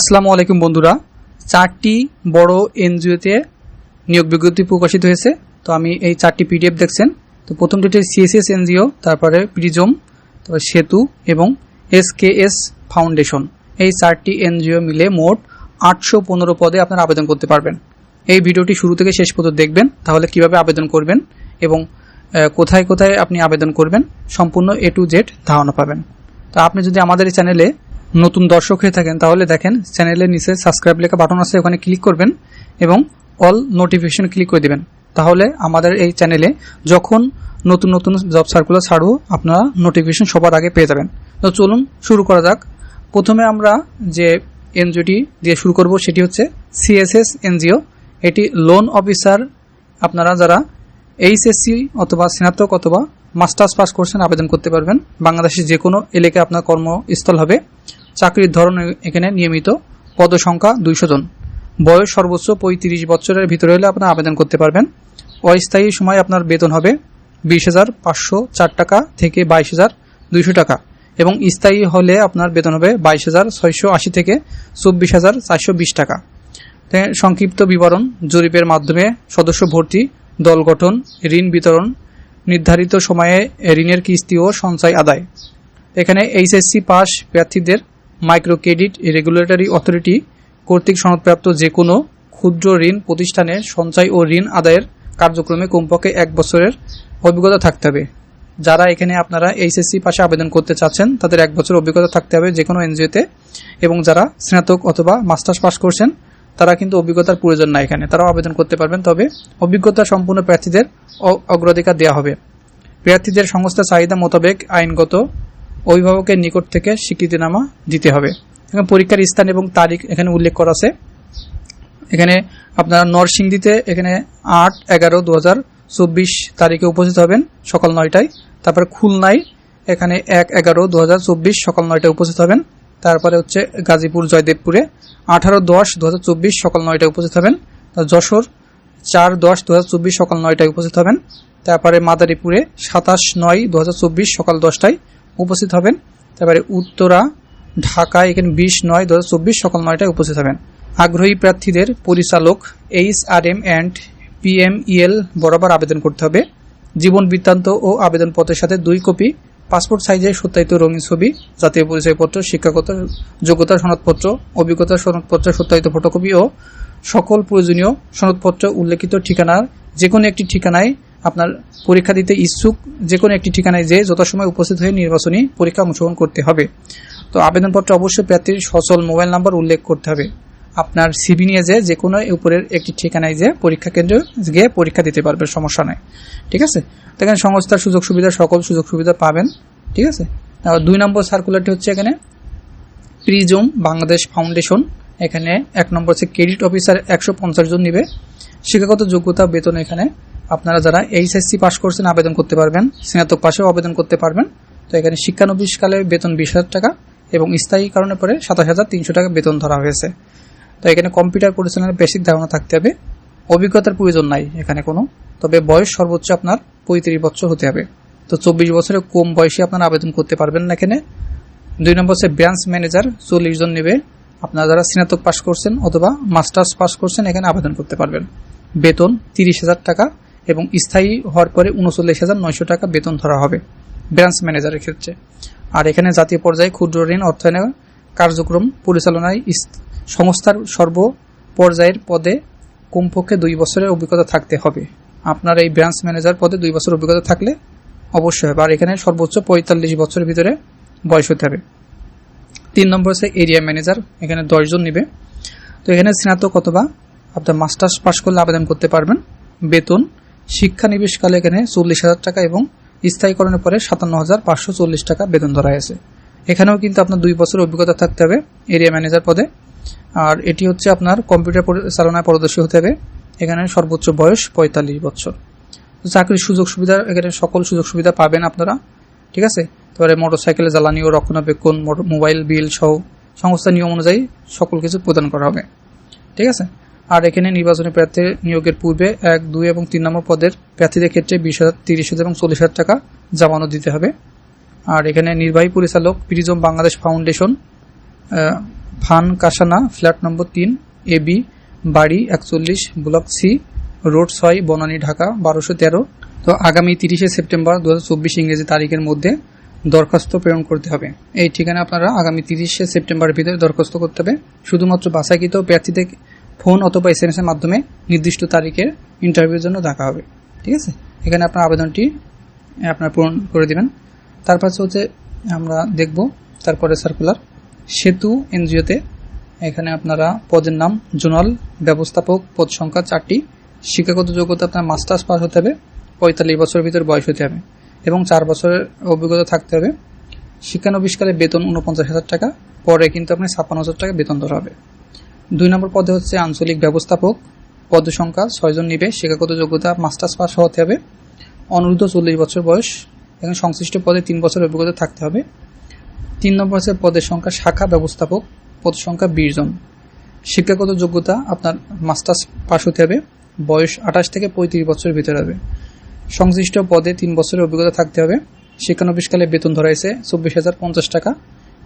আসসালামু আলাইকুম বন্ধুরা। চারটি বড় এনজিওতে নিয়োগ বিজ্ঞপ্তি প্রকাশিত হয়েছে। তো আমি এই চারটি পিডিএফ দেখছেন। তো প্রথমটি হচ্ছে সিএসএস এনজিও, তারপরে প্রিজম, তারপরে সেতু এবং এসকেএস ফাউন্ডেশন। এই চারটি এনজিও মিলে মোট আটশো পনেরো পদে আপনারা আবেদন করতে পারবেন। এই ভিডিওটি শুরু থেকে শেষ পর্যন্ত দেখবেন, তাহলে কীভাবে আবেদন করবেন এবং কোথায় কোথায় আপনি আবেদন করবেন, সম্পূর্ণ এ টু জেড ধারণা পাবেন। তো আপনি যদি আমাদের এই চ্যানেলে নতুন দর্শক হয়ে থাকেন, তাহলে দেখেন চ্যানেলের নিচে সাবস্ক্রাইব লেখা বাটন আছে, ওখানে ক্লিক করবেন এবং অল নোটিফিকেশন ক্লিক করে দিবেন। তাহলে আমাদের এই চ্যানেলে যখন নতুন নতুন জব সার্কুলার ছাড়বো, আপনারা নোটিফিকেশন সবার আগে পেয়ে যাবেন। তো চলুন শুরু করা যাক। প্রথমে আমরা যে এনজিওটি দিয়ে শুরু করব, সেটি হচ্ছে সিএসএস এনজিও এটি লোন অফিসার আপনারা যারা এইচএসসি অথবা স্নাতক অথবা মাস্টার্স পাস করছেন, আবেদন করতে পারবেন। বাংলাদেশের যে কোনো এলাকায় আপনার কর্মস্থল হবে। চাকরির ধরন এখানে নিয়মিত। পদসংখ্যা দুইশো জন। বয়স সর্বোচ্চ পঁয়ত্রিশ বছরের ভিতরে হলে আপনার আবেদন করতে পারবেন। অস্থায়ী সময় আপনার বেতন হবে বিশ হাজার পাঁচশো চার টাকা থেকে বাইশ হাজার দুইশো টাকা এবং স্থায়ী হলে আপনার বেতন হবে বাইশ হাজার ছয়শো আশি থেকে চব্বিশ হাজার চারশো বিশ টাকা। সংক্ষিপ্ত বিবরণ, জরিপের মাধ্যমে সদস্য ভর্তি, দল গঠন, ঋণ বিতরণ, নির্ধারিত সময়ে ঋণের কিস্তি ও সঞ্চয় আদায়। এখানে এইচএসসি পাস প্রার্থীদের মাইক্রো ক্রেডিট রেগুলেটরি অথরিটি কর্তৃক সনদপ্রাপ্ত যে কোনো ক্ষুদ্র ঋণ প্রতিষ্ঠানে সঞ্চয় ও ঋণ আদায়ের কার্যক্রমে কমপক্ষে এক বছরের অভিজ্ঞতা থাকতে হবে। যারা এখানে আপনারা এইচএসসি পাশে আবেদন করতে চাচ্ছেন, তাদের এক বছর অভিজ্ঞতা থাকতে হবে যে কোনো এনজিওতে। এবং যারা স্নাতক অথবা মাস্টার্স পাস করছেন, তারা কিন্তু অভিজ্ঞতার প্রয়োজন নাই এখানে। তারাও আবেদন করতে পারবেন, তবে অভিজ্ঞতা সম্পূর্ণ প্রার্থীদের অগ্রাধিকার দেওয়া হবে। প্রার্থীদের সংস্থা চাহিদা মোতাবেক আইনগত অভিভাবকের নিকট থেকে স্বীকৃতিনামা দিতে হবে। এবং পরীক্ষার স্থান এবং তারিখ এখানে উল্লেখ করা আছে। এখানে আপনারা নরসিংদীতে এখানে আট এগারো দু চব্বিশ তারিখে উপস্থিত হবেন সকাল নয়টায়। তারপরে খুলনায় এখানে এক এগারো দু সকাল নয়টায় উপস্থিত হবেন। তারপরে হচ্ছে গাজীপুর, জয়দেবপুরে আঠারো দশ দু সকাল নয়টায় উপস্থিত হবেন। যশোর চার দশ দু সকাল নয়টায় উপস্থিত হবেন। তারপরে মাদারীপুরে সাতাশ নয় দু সকাল দশটায়। উপস্থিত হবেন। তারপরে উত্তরা, ঢাকা, এখানে বিশ, নয়, দু সকাল নয়টায় উপস্থিত হবেন। আগ্রহী প্রার্থীদের পরিচালক H R M and PMEL বরাবর আবেদন করতে হবে। জীবন বৃত্তান্ত ও আবেদনপত্রের সাথে দুই কপি, পাসপোর্ট সাইজের সত্যায়িত রঙিন ছবি, জাতীয় পরিচয়পত্র, শিক্ষাগত যোগ্যতা সনদপত্র অভিজ্ঞতা সনদপত্র, সত্যায়িত ফটোকপি ও সকল প্রয়োজনীয় সনদপত্র, উল্লেখিত ঠিকানার যে কোনো একটি ঠিকানায় আপনার পরীক্ষা দিতে ইচ্ছুক যে কোনো একটি ঠিকানায় যে যথাসময় উপস্থিত হয়ে নির্বাচনী পরীক্ষা অংশগ্রহণ করতে হবে। তো আবেদনপত্রে অবশ্যই প্রার্থীর সচল মোবাইল নাম্বার উল্লেখ করতে হবে। আপনার সিবি নিয়ে যে যে কোনো উপরের একটি ঠিকানায় যে পরীক্ষা কেন্দ্রে গিয়ে পরীক্ষা দিতে পারবে, সমস্যা নাই। ঠিক আছে? তো এখানে সংস্থার সুযোগ সুবিধা, সকল সুযোগ সুবিধা পাবেন। ঠিক আছে? দুই নম্বর সার্কুলারটি হচ্ছে এখানে প্রিজম বাংলাদেশ ফাউন্ডেশন। এখানে এক নম্বর হচ্ছে ক্রেডিট অফিসার একশো পঞ্চাশ জন নিবে। শিক্ষাগত যোগ্যতা, বেতন এখানে আপনারা যারা এইচএসসি পাস করছেন আবেদন করতে পারবেন, স্নাতক পাশেও আবেদন করতে পারবেন। তো এখানে শিক্ষানবিশকালে বেতন বিশ হাজার টাকা এবং স্থায়ী কারণে পরে সাতাশ হাজার তিনশো টাকা বেতন ধরা হয়েছে। তো এখানে কম্পিউটার পরিচালনার বেসিক ধারণা থাকতে হবে। অভিজ্ঞতার প্রয়োজন নাই এখানে কোনো। তবে বয়স সর্বোচ্চ আপনার পঁয়ত্রিশ বছর হতে হবে। তো চব্বিশ বছরের কম বয়সে আপনারা আবেদন করতে পারবেন না এখানে। দুই নম্বর হচ্ছে ব্রাঞ্চ ম্যানেজার চল্লিশ জন নেবে। আপনারা যারা স্নাতক পাস করছেন অথবা মাস্টার্স পাস করছেন এখানে আবেদন করতে পারবেন। বেতন তিরিশ হাজার টাকা। এবং স্থায়ী হওয়ার পরে উনচল্লিশ হাজার নয়শো টাকা বেতন ধরা হবে ব্রাঞ্চ ম্যানেজারের ক্ষেত্রে। আর এখানে জাতীয় পর্যায়ে ক্ষুদ্র ঋণ অর্থায়নের কার্যক্রম পরিচালনায় সংস্থার সর্ব পর্যায়ের পদে কমপক্ষে দুই বছরের অভিজ্ঞতা থাকতে হবে। আপনার এই ব্রাঞ্চ ম্যানেজার পদে দুই বছর অভিজ্ঞতা থাকলে অবশ্যই হবে। আর এখানে সর্বোচ্চ পঁয়তাল্লিশ বছরের ভিতরে বয়স হতে হবে। তিন নম্বর হচ্ছে এরিয়া ম্যানেজার এখানে দশজন নিবে। তো এখানে স্নাতক অথবা আপনার মাস্টার্স পাস করলে আবেদন করতে পারবেন। বেতন শিক্ষা নিবেশকালে এখানে চল্লিশ হাজার টাকা এবং স্থায়ীকরণের পরে সাতান্ন হাজার পাঁচশো চল্লিশ টাকা বেতন ধরা হয়েছে। এখানেও কিন্তু আপনার দুই বছর অভিজ্ঞতা থাকতে হবে এরিয়া ম্যানেজার পদে। আর এটি হচ্ছে আপনার কম্পিউটার পরিচালনায় পারদর্শী হতে হবে। এখানে সর্বোচ্চ বয়স পঁয়তাল্লিশ বছর। চাকরির সুযোগ সুবিধা, এখানে সকল সুযোগ সুবিধা পাবেন আপনারা, ঠিক আছে? তারপরে মোটরসাইকেলের জ্বালানি ও রক্ষণাবেক্ষণ মোবাইল, বিল সহ সংস্থার নিয়ম অনুযায়ী সকল কিছু প্রদান করা হবে, ঠিক আছে? আর এখানে নির্বাচনী প্রার্থী নিয়োগের পূর্বে এক, দুই এবং তিন নম্বর পদের প্রার্থীদের ক্ষেত্রে বিশ হাজার, তিরিশ হাজার এবং চল্লিশ হাজার টাকা জামানত দিতে হবে। আর এখানে নির্বাহী পরিচালক প্রিজম বাংলাদেশ ফাউন্ডেশন ফান কাসানা ফ্ল্যাট নম্বর তিন, এ বি, বাড়ি একচল্লিশ, ব্লক সি, রোড ছয়, বনানী ঢাকা বারোশো তেরো। তো আগামী তিরিশে সেপ্টেম্বর দু হাজার চব্বিশ ইংরেজি তারিখের মধ্যে দরখাস্ত প্রেরণ করতে হবে। এই ঠিকানা আপনারা আগামী তিরিশে সেপ্টেম্বরের ভিতরে দরখাস্ত করতে হবে। শুধুমাত্র বাছাইকৃত প্রার্থীদের ফোন অথবা এস এর মাধ্যমে নির্দিষ্ট তারিখের ইন্টারভিউর জন্য ডাকা হবে। ঠিক আছে? এখানে আপনার আবেদনটি আপনার পূরণ করে দেবেন। তারপর হচ্ছে আমরা দেখব, তারপরে সার্কুলার সেতু এনজিওতে এখানে আপনারা পদের নাম জোনাল ব্যবস্থাপক, পদ সংখ্যা চারটি, শিক্ষাগত যোগ্যতা আপনার মাস্টার্স পাস হতে হবে, পঁয়তাল্লিশ বছরের ভিতর বয়স হতে হবে এবং চার বছরের অভিজ্ঞতা থাকতে হবে। শিক্ষানবিষ্কারে বেতন উনপঞ্চাশ হাজার টাকা, পরে কিন্তু আপনি ছাপ্পান্ন হাজার টাকা বেতন ধরা হবে। দুই নম্বর পদে হচ্ছে আঞ্চলিক ব্যবস্থাপক। পদ সংখ্যা ছয়জন নিবে। শিক্ষাগত যোগ্যতা মাস্টার্স পাস হতে হবে। অনূর্ধ্ব চল্লিশ বছর বয়স। এবং সংশ্লিষ্ট পদে তিন বছর অভিজ্ঞতা থাকতে হবে। তিন নম্বর আছে পদের সংখ্যা শাখা ব্যবস্থাপক। পদ সংখ্যা বিশ জন। শিক্ষাগত যোগ্যতা আপনার মাস্টার্স পাস হতে হবে। বয়স আঠাশ থেকে পঁয়ত্রিশ বছরের ভিতরে হবে। সংশ্লিষ্ট পদে তিন বছরের অভিজ্ঞতা থাকতে হবে। শিক্ষানবিশকালে বেতন ধরা হয়েছে চব্বিশ হাজার পঞ্চাশ টাকা।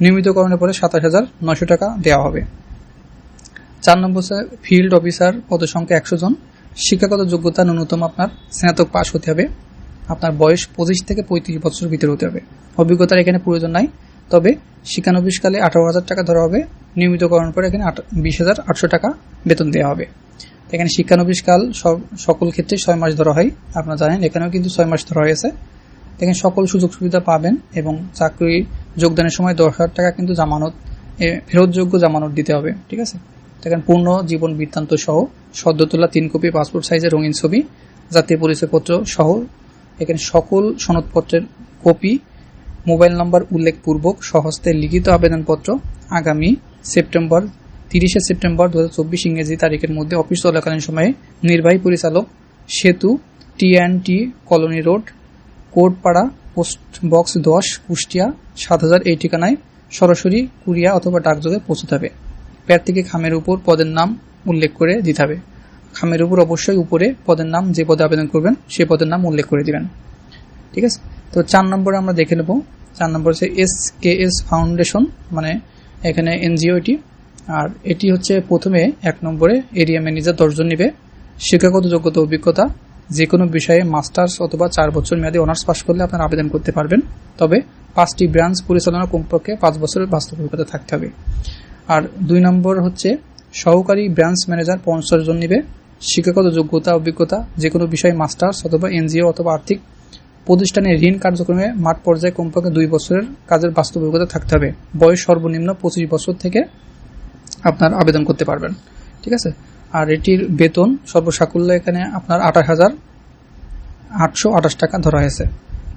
নিয়মিতকরণের পরে সাতাশ হাজার নয়শো টাকা দেওয়া হবে। চার নম্বর ফিল্ড অফিসার পদসংখ্যা একশো জন। শিক্ষাগত যোগ্যতা ন্যূনতম আপনার স্নাতক পাশ হতে হবে। আপনার বয়স পঁচিশ থেকে পঁয়ত্রিশ বছরের ভিতরে হতে হবে। অভিজ্ঞতার এখানে প্রয়োজন নাই। তবে শিক্ষানবিশকালে আঠারো হাজার টাকা ধরা হবে। নিয়মিতকরণ পরে এখানে বিশ হাজার আটশো টাকা বেতন দেওয়া হবে। এখানে শিক্ষানবিশকাল সকল ক্ষেত্রে ছয় মাস ধরা হয়। আপনারা জানেন, এখানেও কিন্তু ছয় মাস ধরা হয়েছে। এখানে সকল সুযোগ সুবিধা পাবেন এবং চাকরি যোগদানের সময় দশ হাজার টাকা কিন্তু জামানত ফেরতযোগ্য জামানত দিতে হবে। ঠিক আছে? এখানে পূর্ণ জীবন বৃত্তান্ত সহ সদ্য তোলা তিন কপি পাসপোর্ট সাইজের রঙিন ছবি, জাতীয় পরিচয়পত্র সহ এখানে সকল সনদপত্রের কপি, মোবাইল নম্বর উল্লেখপূর্বক, সহস্তে লিখিত আবেদনপত্র আগামী সেপ্টেম্বর, তিরিশে সেপ্টেম্বর দু হাজার চব্বিশ ইংরেজি তারিখের মধ্যে অফিস চলাকালীন সময়ে নির্বাহী পরিচালক Setu, T and T colony road, Kotpara post box দশ, কুষ্টিয়া, সাত হাজার এই ঠিকানায় সরাসরি কুরিয়া অথবা ডাকযোগে পৌঁছতে হবে। প্রার্থীকে খামের উপর পদের নাম উল্লেখ করে দিতে হবে। খামের উপর অবশ্যই উপরে পদের নাম যে পদে আবেদন করবেন, সে পদের নাম উল্লেখ করে দিবেন। ঠিক আছে? তো চার নম্বরে আমরা দেখে নেব। চার নম্বর হচ্ছে এস কে এস ফাউন্ডেশন মানে এখানে এনজিও এটি। আর এটি হচ্ছে প্রথমে এক নম্বরে এরিয়া ম্যানেজার দশজন নিবে। শিক্ষাগত যোগ্যতা, অভিজ্ঞতা যে কোনো বিষয়ে মাস্টার্স অথবা চার বছর মেয়াদী অনার্স পাশ করলে আপনার আবেদন করতে পারবেন। তবে পাঁচটি ব্রাঞ্চ পরিচালনা কমপক্ষে পাঁচ বছরের বাস্তব অভিজ্ঞতা থাকতে হবে। আর দুই নম্বর হচ্ছে, সহকারী ব্রাঞ্চ ম্যানেজার পঞ্চাশ জন নিবে। শিক্ষাগত যোগ্যতা, অভিজ্ঞতা যে কোনো বিষয়ে মাস্টার্স অথবা এনজিও অথবা আর্থিক প্রতিষ্ঠানে ঋণ কার্যক্রমে মাঠ পর্যায়ে কমপক্ষে দুই বছরের কাজের বাস্তব অভিজ্ঞতা থাকতে হবে। বয়স সর্বনিম্ন পঁচিশ বছর থেকে আপনার আবেদন করতে পারবেন। ঠিক আছে? আর এটির বেতন সর্বসাকুল্য এখানে আপনার আঠাশ হাজার আটশো আঠাশ টাকা ধরা হয়েছে।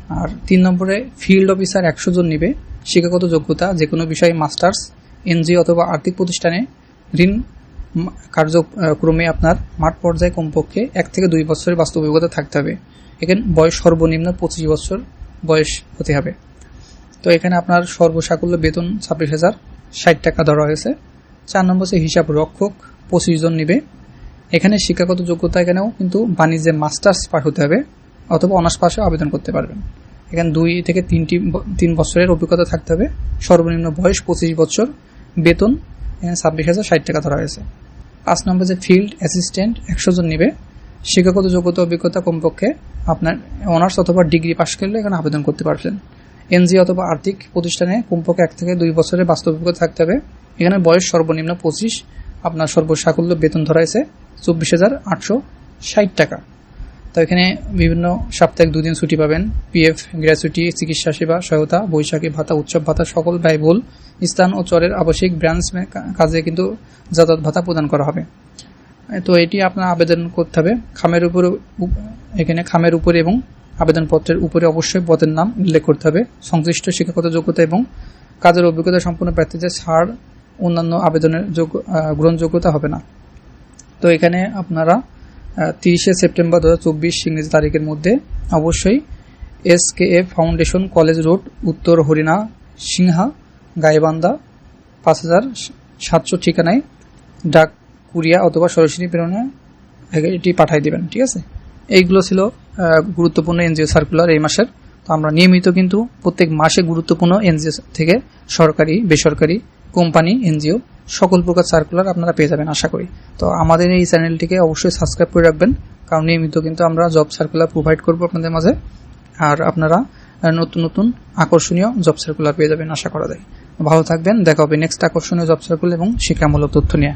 আর তিন নম্বরে, ফিল্ড অফিসার একশো জন নিবে। শিক্ষাগত যোগ্যতা যে কোনো বিষয়ে মাস্টার্স এনজিও অথবা আর্থিক প্রতিষ্ঠানে ঋণ কার্যক্রমে আপনার মাঠ পর্যায়ে কমপক্ষে এক থেকে দুই বছরের বাস্তব অভিজ্ঞতা থাকতে হবে। এখানে বয়স সর্বনিম্ন পঁচিশ বছর বয়স হতে হবে। তো এখানে আপনার সর্বসাকুল্য বেতন ছাব্বিশ হাজার ষাট টাকা ধরা হয়েছে। চার নম্বর হচ্ছে হিসাব রক্ষক, পঁচিশ জন নিবে। এখানে শিক্ষাগত যোগ্যতা এখানেও কিন্তু বাণিজ্যে মাস্টার্স পাস হতে হবে অথবা অনার্স পাশেও আবেদন করতে পারবেন। এখানে দুই থেকে তিনটি তিন বছরের অভিজ্ঞতা থাকতে হবে। সর্বনিম্ন বয়স পঁচিশ বছর। বেতন ছাব্বিশ হাজার ষাট টাকা ধরা হয়েছে। পাঁচ নম্বর যে ফিল্ড অ্যাসিস্ট্যান্ট একশো জন নিবে। শিক্ষাগত যোগ্যতা, অভিজ্ঞতা কমপক্ষে আপনার অনার্স অথবা ডিগ্রি পাশ করলে এখানে আবেদন করতে পারবেন। এনজি অথবা আর্থিক প্রতিষ্ঠানে কমপক্ষে এক থেকে দুই বছরের বাস্তব অভিজ্ঞতা থাকতে হবে। এখানে বয়স সর্বনিম্ন পঁচিশ, আপনার সর্বসাকুল্য বেতন ধরা হয়েছে চব্বিশ হাজার আটশো ষাট টাকা। তো এখানে বিভিন্ন সাপ্তাহিক দুদিন ছুটি পাবেন। পিএফ, গ্র্যাচুইটি, চিকিৎসা সেবা, সহায়তা, বৈশাখী ভাতা, উৎসব ভাতা, সকল ব্যয়বহুল স্থান ও চরের আবশ্যিক ব্রাঞ্চ কাজে কিন্তু যাতায়াত ভাতা প্রদান করা হবে। তো এটি আপনার আবেদন করতে হবে। খামের উপরে এখানে খামের উপরে এবং আবেদনপত্রের উপরে অবশ্যই পদের নাম উল্লেখ করতে হবে। সংশ্লিষ্ট শিক্ষাগত যোগ্যতা এবং কাজের অভিজ্ঞতা সম্পূর্ণ প্রার্থীদের ছাড় অন্যান্য আবেদনের যোগ্য গ্রহণযোগ্যতা হবে না। তো এখানে আপনারা তিরিশে সেপ্টেম্বর দু হাজার চব্বিশ ইংরেজি তারিখের মধ্যে অবশ্যই S K A foundation college road, Uttar Harina, Singha, Gaibandha, পাঁচ হাজার সাতশো ঠিকানায় ডাক কুরিয়া অথবা সরাসরি প্রেরণে এটি পাঠিয়ে দেবেন, ঠিক আছে? এইগুলো ছিল গুরুত্বপূর্ণ এনজিও সার্কুলার এই মাসের। তো আমরা নিয়মিত কিন্তু প্রত্যেক মাসে গুরুত্বপূর্ণ এনজিও থেকে সরকারি, বেসরকারি কোম্পানি, এনজিও সকল প্রকার সার্কুলার আপনারা পেয়ে যাবেন, আশা করি। তো আমাদের এই চ্যানেলটিকে অবশ্যই সাবস্ক্রাইব করে রাখবেন, কারণ নিয়মিত কিন্তু আমরা জব সার্কুলার প্রোভাইড করব আপনাদের মাঝে। আর আপনারা নতুন নতুন আকর্ষণীয় জব সার্কুলার পেয়ে যাবেন, আশা করা যায়। ভালো থাকবেন, দেখা হবে নেক্সট আকর্ষণীয় জব সার্কুল এবং শিক্ষামূলক তথ্য নিয়ে।